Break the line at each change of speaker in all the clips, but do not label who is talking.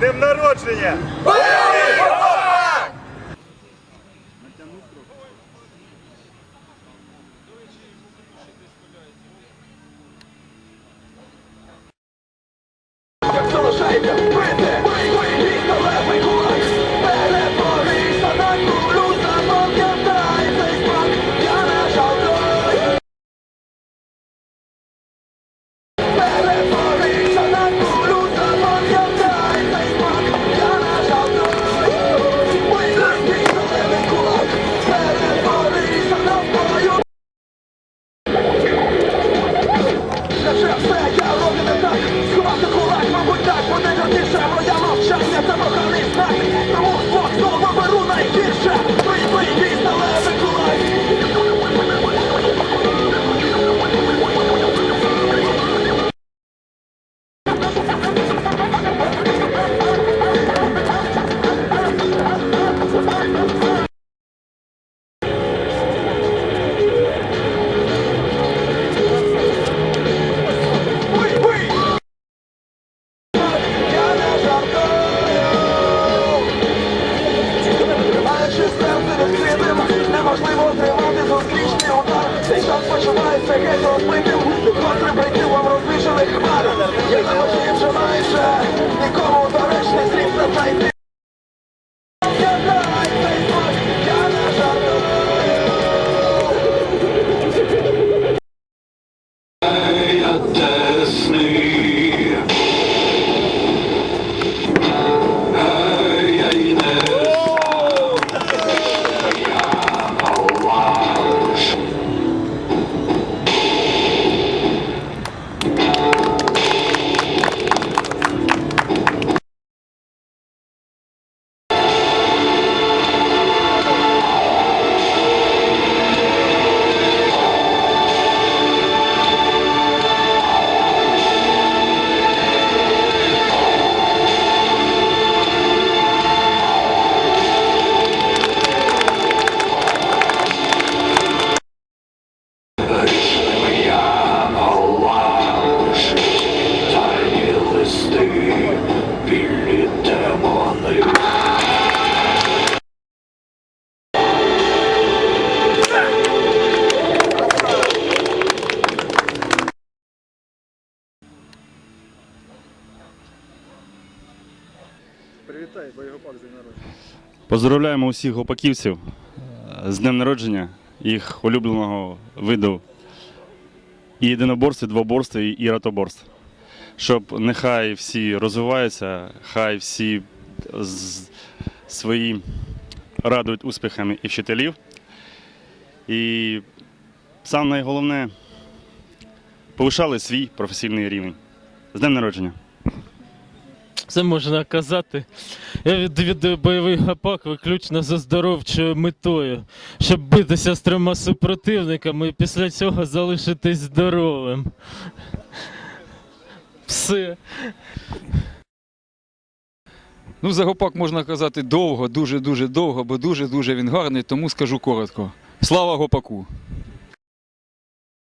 Днем народження!
Удар гетто Котре прийти вам розвішаних хмар Я не хотів вже майже Нікому доречний слів не знайти Я не жартую
Привітай, боєгопак з днем народження.
Поздравляємо усіх гопаківців е, з днем народження, їх улюбленого виду і єдиноборств, і двоборств, і ратоборств. Щоб нехай всі розвиваються, хай всі свої радують успіхами і вчителів. І саме найголовне повишали свій професійний рівень. З днем народження!
Це можна казати. Я відвідую бойовий гапак виключно за здоровчою метою, щоб битися з трьома супротивниками і після цього залишитись здоровим. Все.
Ну, за гопак можна казати довго, дуже-дуже довго, бо дуже-дуже він гарний, тому скажу коротко. Слава гопаку!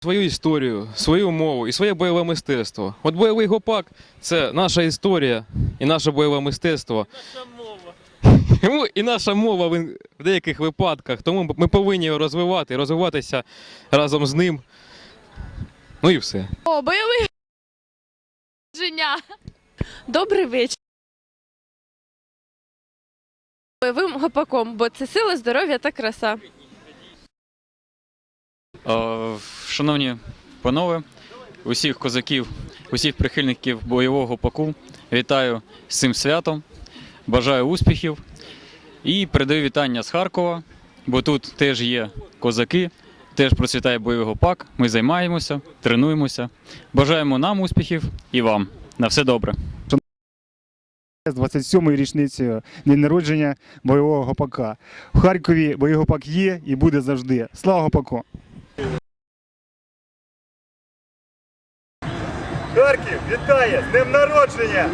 Свою історію, свою мову і своє бойове мистецтво. От бойовий гопак це наша історія і наше бойове мистецтво.
Наша мова.
І наша мова в деяких випадках, тому ми повинні його розвивати, розвиватися разом з ним. Ну і все.
О, бойовий Женя. Добрий вечір. Бойовим гопаком, бо це сила, здоров'я та краса.
Е, Шановні панове, усіх козаків, усіх прихильників бойового паку, вітаю з цим святом, бажаю успіхів і передаю вітання з Харкова, бо тут теж є козаки, теж процвітає бойовий гопак. Ми займаємося, тренуємося. Бажаємо нам успіхів і вам. На все добре.
з 27-ю річницею день народження бойового гопака. В Харкові бойовий гопак є і буде завжди. Слава гопаку!
Харків вітає з днем народження!